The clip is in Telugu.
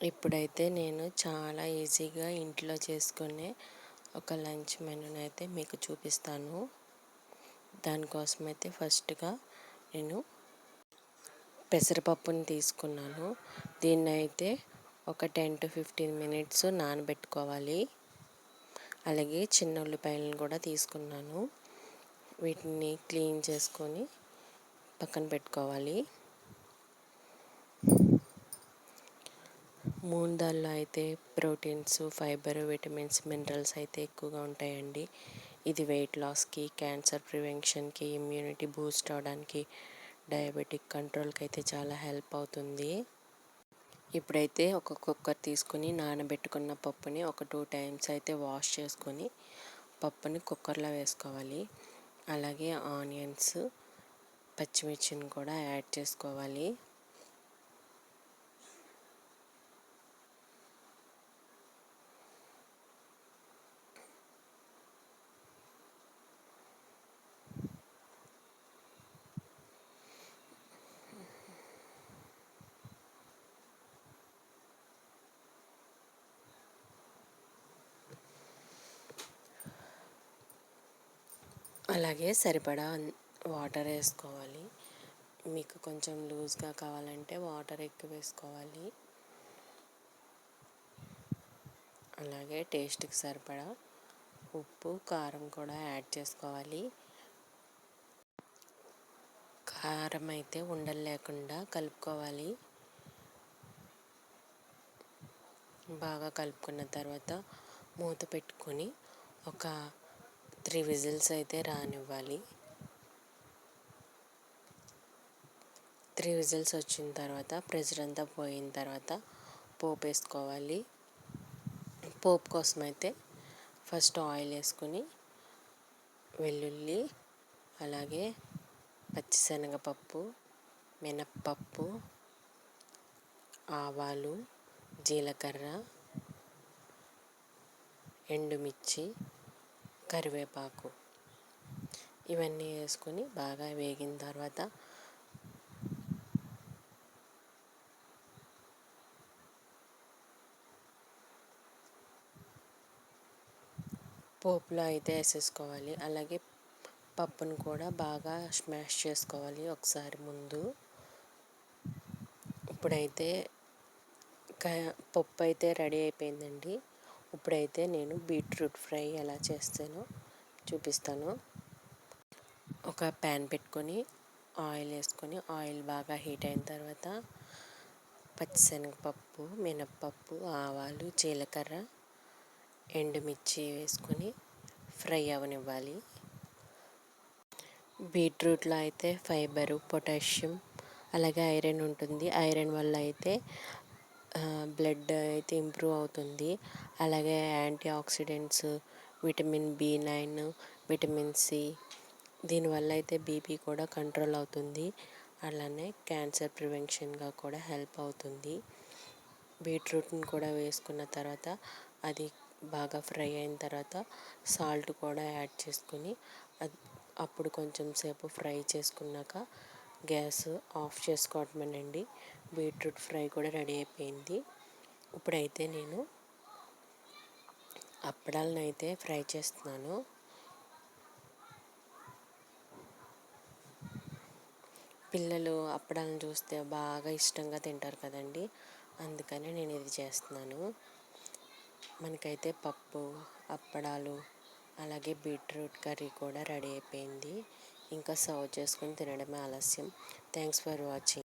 ఇప్పుడైతే నేను చాలా ఈజీగా ఇంట్లో చేసుకునే ఒక లంచ్ మెనూని అయితే మీకు చూపిస్తాను. దానికోసం అయితే ఫస్ట్గా నేను పెసరపప్పుని తీసుకున్నాను. దీన్ని అయితే ఒక టెన్ టు ఫిఫ్టీన్ మినిట్స్ నానబెట్టుకోవాలి. అలాగే చిన్న ఉల్లిపాయలను కూడా తీసుకున్నాను. వీటిని క్లీన్ చేసుకొని పక్కన పెట్టుకోవాలి. మూందాల్లో అయితే ప్రోటీన్స్ ఫైబర్ విటమిన్స్ మినరల్స్ అయితే ఎక్కువగా ఉంటాయండి. ఇది వెయిట్ లాస్కి క్యాన్సర్ ప్రివెన్షన్కి ఇమ్యూనిటీ బూస్ట్ అవడానికి డయాబెటిక్ కంట్రోల్కి అయితే చాలా హెల్ప్ అవుతుంది. ఇప్పుడైతే ఒక కుక్కర్ తీసుకుని నానబెట్టుకున్న పప్పుని ఒక టూ టైమ్స్ అయితే వాష్ చేసుకొని పప్పుని కుక్కర్లో వేసుకోవాలి. అలాగే ఆనియన్స్ పచ్చిమిర్చిని కూడా యాడ్ చేసుకోవాలి. అలాగే సరిపడా వాటర్ వేసుకోవాలి. మీకు కొంచెం లూజ్గా కావాలంటే వాటర్ ఎక్కువ వేసుకోవాలి. అలాగే టేస్ట్కి సరిపడా ఉప్పు కారం కూడా యాడ్ చేసుకోవాలి. కారం అయితే ఉండలు లేకుండా కలుపుకోవాలి. బాగా కలుపుకున్న తర్వాత మూత పెట్టుకొని ఒక త్రీ విజిల్స్ అయితే రానివ్వాలి. త్రీ విజిల్స్ వచ్చిన తర్వాత ప్రెషర్ అంతా పోయిన తర్వాత పోపు వేసుకోవాలి. పోపు కోసం అయితే ఫస్ట్ ఆయిల్ వేసుకొని వెల్లుల్లి అలాగే పచ్చిశనగపప్పు మినప్పప్పు ఆవాలు జీలకర్ర ఎండుమిర్చి కరివేపాకు. ఇవన్నీ వేసుకొని బాగా వేగిన తర్వాత పోపులో అయితే వేసేసుకోవాలి. అలాగే పప్పును కూడా బాగా స్మాష్ చేసుకోవాలి ఒకసారి ముందు. ఇప్పుడైతే పప్పు అయితే రెడీ అయిపోయిందండి. ఇప్పుడైతే నేను బీట్రూట్ ఫ్రై ఎలా చేస్తానో చూపిస్తాను. ఒక ప్యాన్ పెట్టుకొని ఆయిల్ వేసుకొని ఆయిల్ బాగా హీట్ అయిన తర్వాత పచ్చిశనగపప్పు మినప్పప్పు ఆవాలు జీలకర్ర ఎండుమిర్చి వేసుకొని ఫ్రై అవనివ్వాలి. బీట్రూట్లో అయితే ఫైబరు పొటాషియం అలాగే ఐరన్ ఉంటుంది. ఐరన్ వల్ల అయితే బ్లడ్ అయితే ఇంప్రూవ్ అవుతుంది. అలాగే antioxidants vitamin B nine vitamin C దీనివల్ల అయితే బీపీ కూడా కంట్రోల్ అవుతుంది. అలానే క్యాన్సర్ ప్రివెన్షన్గా కూడా హెల్ప్ అవుతుంది. బీట్రూట్ని కూడా వేసుకున్న తర్వాత అది బాగా ఫ్రై అయిన తర్వాత సాల్ట్ కూడా యాడ్ చేసుకుని అప్పుడు కొంచెం సేపు ఫ్రై చేసుకున్నాక గ్యాస్ ఆఫ్ చేసుకోవటమేనండి బీట్రూట్ ఫ్రై కూడా రెడీ అయిపోయింది. ఇప్పుడైతే నేను అప్పడాలను అయితే ఫ్రై చేస్తున్నాను. పిల్లలు అప్పడాలను చూస్తే బాగా ఇష్టంగా తింటారు కదండి. అందుకని నేను ఇది చేస్తున్నాను. మనకైతే పప్పు అప్పడాలు అలాగే బీట్రూట్ కర్రీ కూడా రెడీ అయిపోయింది. ఇంకా సర్వ్ చేసుకొని తినడమే ఆలస్యం. Thanks for watching